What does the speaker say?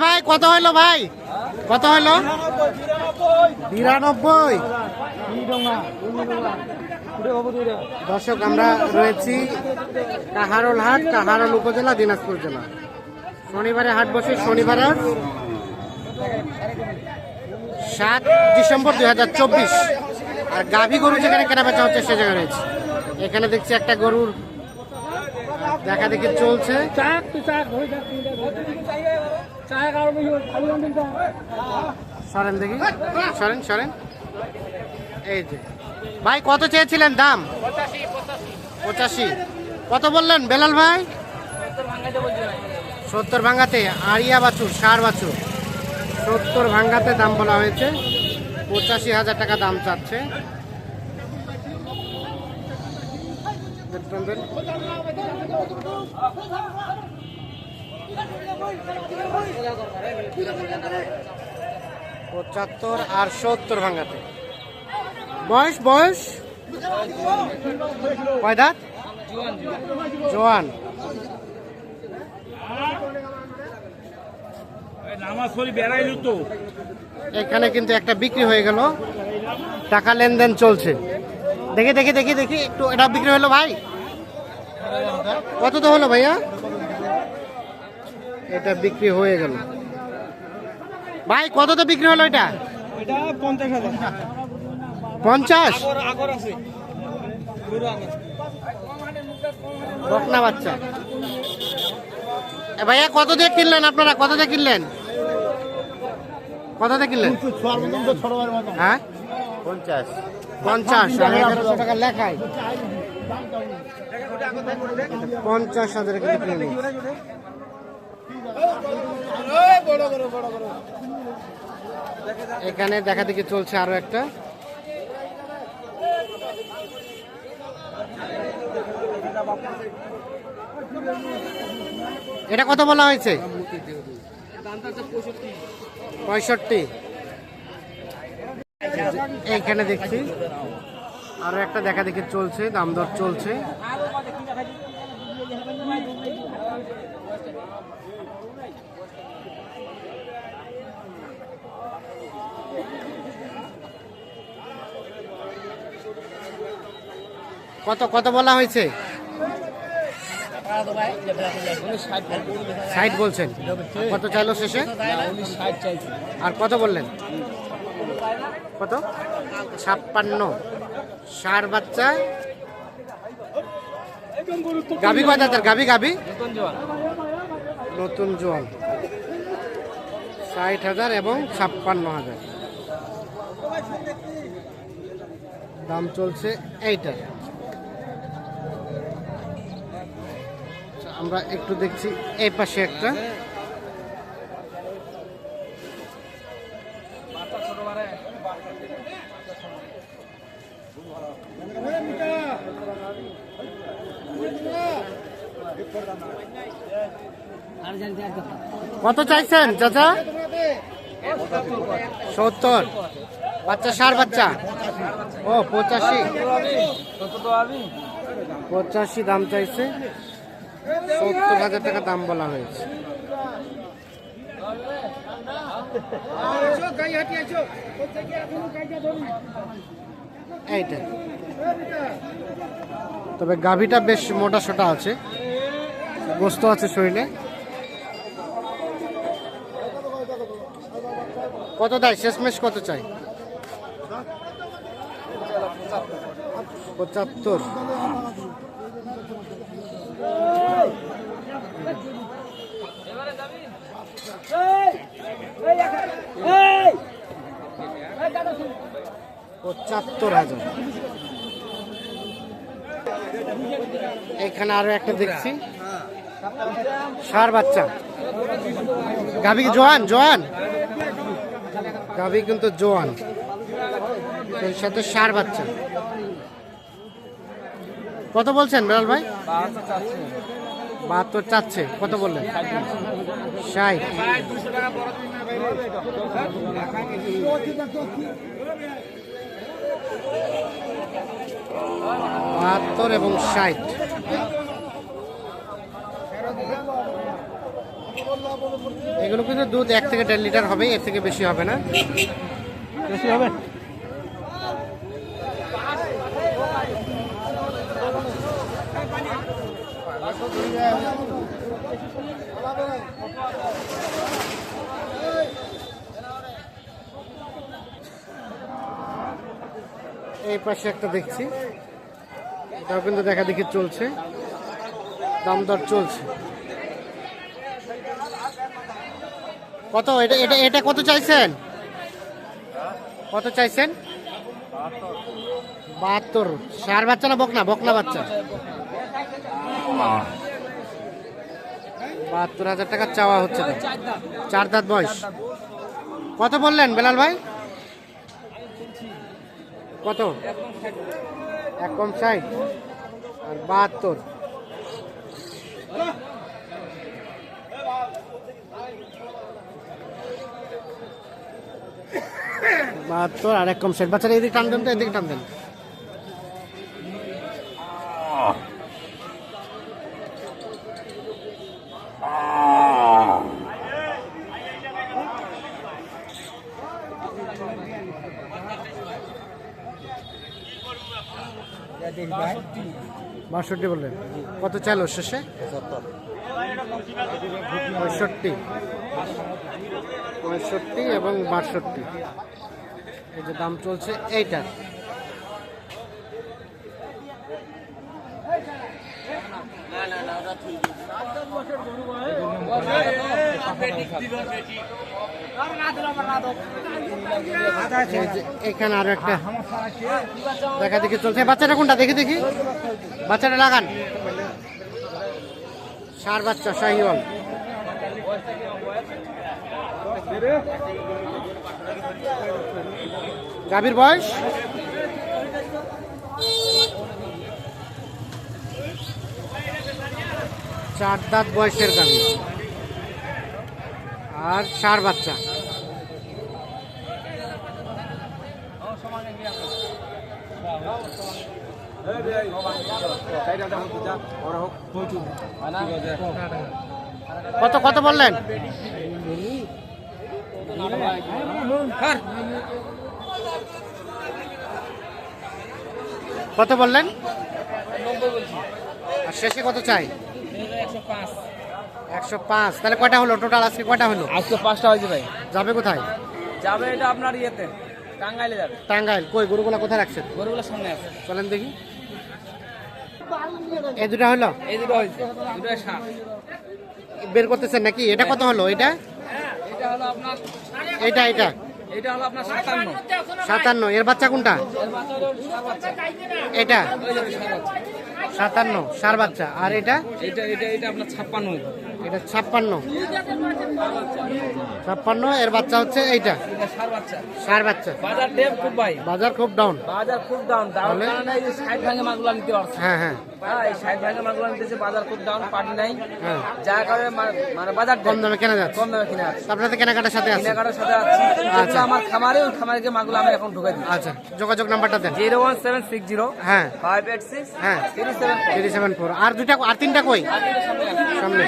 ভাই, কত হইল ভাই? কত হইল? বিরানব্বই। দর্শক, আমরা রয়েছি কাহারল হাট, কাহারল উপজেলা, দিনাজপুর জেলা। শনিবারে হাট বসে, শনিবার সাত ডিসেম্বর দুই হাজার চব্বিশ। আর গাভী গরু যেখানে কেনা বেচা হচ্ছে, সে জায়গায় রয়েছে। এখানে দেখছি একটা গরুর দেখা দেখি চলছে। সরেন দেখি। সরেন সরেন। এই যে। ভাই, কত চেয়েছিলেন দাম? পঁচাশি। কত বললেন বেলাল ভাই? সত্তর ভাঙ্গাতে আড়িয়া বাছুর, সার বাছুর। সত্তর ভাঙ্গাতে দাম বলা হয়েছে। পঁচাশি হাজার টাকা দাম চাচ্ছে। দেখবেন। পঁচাত্তর আর সত্তর ভাঙ্গাতে বয়স বয়স? কয় দাঁত? জোয়ান। এখানে কিন্তু একটা বিক্রি হয়ে গেল। টাকা লেনদেন চলছে। দেখি দেখি দেখি দেখি। একটু এটা বিক্রি হলো ভাই? কত তো হলো ভাইয়া? এটা বিক্রি হয়ে গেল। ভাই কত তো বিক্রি হলো এটা? এটা পঞ্চাশ হাজার। পঞ্চাশ? আগর আগর আছে। বকনা বাচ্চা। এ ভাইয়া কত দিয়ে কিনলেন আপনারা? কত দিয়ে কিনলেন? কত দিয়ে কিনলেন হ্যাঁ? পঞ্চাশ। পঞ্চাশ টাকা লেখায় পঞ্চাশ হাজার। এখানে দেখা দেখি চলছে আরও একটা। এটা কত বলা হয়েছে? পঁয়ষট্টি। এইখানে দেখছি। আরও একটা দেখা দেখি চলছে, দাম দর চলছে। কত কত বলা হয়েছে? ষাট বলছেন। কত চাইলো শেষে? আর কত বললেন? কত? ছাপ্পান্ন। ষাট বাচ্চা। গাভী কয় দাঁতের? গাভী গাভী? নতুন জোয়ান। ষাট হাজার এবং ছাপ্পান্ন হাজার। দাম চলছে এইটা আমরা একটু দেখছি এই পাশে একটা। কত চাইছেন, চাচা? সত্তর। বাচ্চা, সার বাচ্চা? ও, পঁচাশি। পঁচাশি দাম চাইছে। সত্তর হাজার টাকা দাম বলা হয়েছে। তবে গাভীটা বেশ মোটা সোটা আছে, গোস্ত আছে শরীরে। কত দেয়? শেষমেশ কত চাই? পঁচাত্তর। পঁচাত্তর হাজার। এখানে আরও একটা দেখছি। সার বাচ্চা। গাভী জোয়ান? জোয়ান? গাভী কিন্তু জোয়ান। এর সাথে সার বাচ্চা। কত বলছেন বেলাল ভাই? বাহাত্তর চাচ্ছে। কত বললেন? বাহাত্তর এবং ষাট। এগুলো কিন্তু দুধ এক থেকে দেড় লিটার হবে, এর থেকে বেশি হবে না। বেশি হবে? এই পাশে একটা দেখছি। এটাও কিন্তু দেখা দেখি চলছে। দাম দর চলছে। কত? এটা এটা এটা কত চাইছেন? কত চাইছেন? বাহাত্তর। সার বাচ্চা না বকনা? বকনা বাচ্চা। বাহাত্তর হাজার টাকা চাওয়া হচ্ছে তো। চার দাঁত বয়স। কত বললেন বেলাল ভাই? কত? এক কম ষাট। আর বাহাত্তর। বাহাত্তর আর এক কম ষাট। বাচ্চারা এদিকে টান দেন তো এদিকে টান দেন। বাষট্টি বললেন। কত চাইল শেষে? পঁয়ষট্টি। পঁয়ষট্টি এবং বাষট্টি। এই যে দাম চলছে এইটার এই যে এখানে আরও একটা দেখা দেখি চলছে। বাচ্চাটা কোনটা? দেখি দেখি। বাচ্চাটা লাগান। সার বাচ্চা, শাহিওয়াল। গাভীর বয়স? চার দাঁত বয়সের গাভী। আর সার বাচ্চা। কত কত বললেন? কত বললেন? আর শেষে কত চাই? একশো পাঁচ তাহলে কয়টা হলো? টোটাল আজকে কয়টা হলো? আজকে পাঁচটা হয়েছে ভাই। যাবে কোথায়? যাবে এটা আপনার ইয়েতে টাঙ্গাইলে যাবে। টাঙ্গাইল। কই গরুগুলা কোথায় রাখছেন? গরুগুলো সামনে আছে। চলেন দেখি। এই দুটা হলো? এই দুটো হয়েছে দুটো বের করতেছেন নাকি? এটা কত হলো? এটা? এটা হলো আপনার এটা এটা? এটা হলো আপনার সাতান্ন। সাতান্ন। এর বাচ্চা কোনটা? এর বাচ্চা হলো এটা? সাতান্ন সার বাচ্চা। আর এটা? এটা এটা এটা আপনার ছাপ্পান্ন। এটা ছাপ্পান্ন। ছাপ্পান্ন এর বাচ্চা হচ্ছে এইটা। সার বাচ্চা। বাজার ডেপ খুব ভাই। বাজার খুব ডাউন বাজার খুব ডাউন ডাউন তাহলে? কারণে এই যে ভাঙে নিতে পারছে। হ্যাঁ হ্যাঁ। এই ষাট ভাঙে নিতেছে বাজার খুব ডাউন নাই। হ্যাঁ। কারণে মানে বাজার কম দামে কেনা যাচ্ছে। কম দামে কিনে আছে আপনাদের কেনাকাটার সাথে আছে। কেনাকাটার সাথে আছি। যেগুলো আমার খামারে ওই মাছগুলো আমি এখন ঢুকে দিই আচ্ছা। যোগাযোগ নাম্বারটা দেন। Zero one seven six zero হ্যাঁ। ফাইভ এইট সিক্স হ্যাঁ। থ্রি সেভেন ফোর আর দুটা আর তিনটা কই? সামনে।